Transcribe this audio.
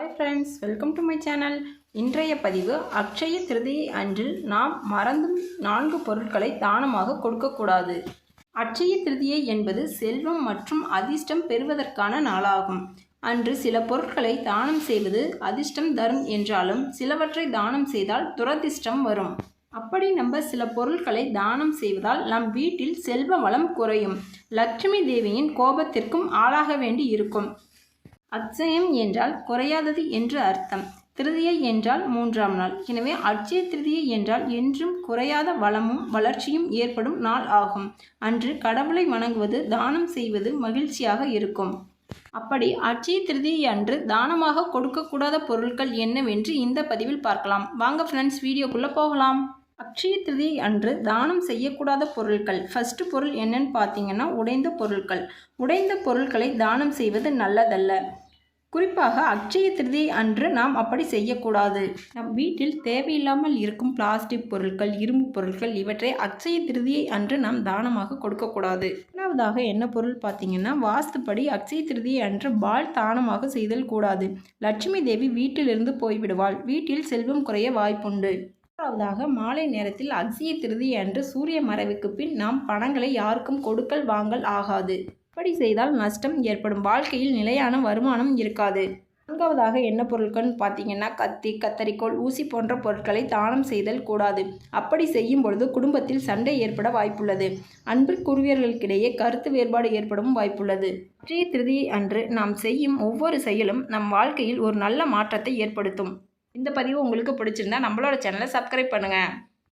Hi friends welcome to my channel இன்றைய பதிவு அக்ஷய திருதியை அன்று நாம் மறந்தும் நான்கு பொருட்களை தானமாக கொடுக்கக்கூடாது. அட்சய திருதியை என்பது செல்வம் மற்றும் அதிர்ஷ்டம் பெறுவதற்கான நாளாகும். அன்று சில பொருட்களை தானம் செய்வது அதிர்ஷ்டம் தரும் என்றாலும் சிலவற்றை தானம் செய்தால் துரதிர்ஷ்டம் வரும். அப்படி நம்ம சில பொருட்களை தானம் செய்வதால் நம் வீட்டில் செல்வ வளம் குறையும். லட்சுமி தேவியின் கோபத்திற்கும் ஆளாக வேண்டி இருக்கும். அட்சயம் என்றால் குறையாதது என்று அர்த்தம். திருதியை என்றால் மூன்றாம் நாள். எனவே அட்சய திருதியை என்றால் என்றும் குறையாத வளமும் வளர்ச்சியும் ஏற்படும் நாள் ஆகும். அன்று கடவுளை வணங்குவது தானம் செய்வது மகிழ்ச்சியாக இருக்கும். அப்படி அட்சய திருதியை அன்று தானமாக கொடுக்கக்கூடாத பொருட்கள் என்னவென்று இந்த பதிவில் பார்க்கலாம். வாங்க ஃப்ரெண்ட்ஸ் வீடியோக்குள்ளே போகலாம். அக்ஷய திருதியை அன்று தானம் செய்யக்கூடாத பொருட்கள் ஃபர்ஸ்ட் பொருள் என்னன்னு பார்த்தீங்கன்னா உடைந்த பொருட்கள் உடைந்த பொருட்களை தானம் செய்வது நல்லதல்ல. குறிப்பாக அட்சய திருதியை அன்று நாம் அப்படி செய்யக்கூடாது. நம் வீட்டில் தேவையில்லாமல் இருக்கும் பிளாஸ்டிக் பொருட்கள் இரும்பு பொருட்கள் இவற்றை அட்சய திருதியை அன்று நாம் தானமாக கொடுக்கக்கூடாது. இரண்டாவதாக என்ன பொருள் பார்த்தீங்கன்னா வாஸ்துப்படி அட்சய திருதியை அன்று பால் தானமாக செய்தல் கூடாது. லட்சுமி தேவி வீட்டிலிருந்து போய்விடுவாள். வீட்டில் செல்வம் குறைய வாய்ப்புண்டு. மூன்றாவதாக மாலை நேரத்தில் அக்ஷய திருதி அன்று சூரிய மறைவுக்கு பின் நாம் பணங்களை யாருக்கும் கொடுக்கல் வாங்கல் ஆகாது. இப்படி செய்தால் நஷ்டம் ஏற்படும். வாழ்க்கையில் நிலையான வருமானம் இருக்காது. நான்காவதாக என்ன பொருட்கள்னு பார்த்தீங்கன்னா கத்தி கத்தரிக்கோல் ஊசி போன்ற பொருட்களை தானம் செய்தல் கூடாது. அப்படி செய்யும் பொழுது குடும்பத்தில் சண்டை ஏற்பட வாய்ப்புள்ளது. அன்பிற்குரியவர்களுக்கிடையே கருத்து வேறுபாடு ஏற்படவும் வாய்ப்புள்ளது. ஸ்ரீ திருதியை அன்று நாம் செய்யும் ஒவ்வொரு செயலும் நம் வாழ்க்கையில் ஒரு நல்ல மாற்றத்தை ஏற்படுத்தும். இந்த பதிவு உங்களுக்கு பிடிச்சிருந்தா நம்மளோட சேனலை சப்ஸ்கிரைப் பண்ணுங்கள்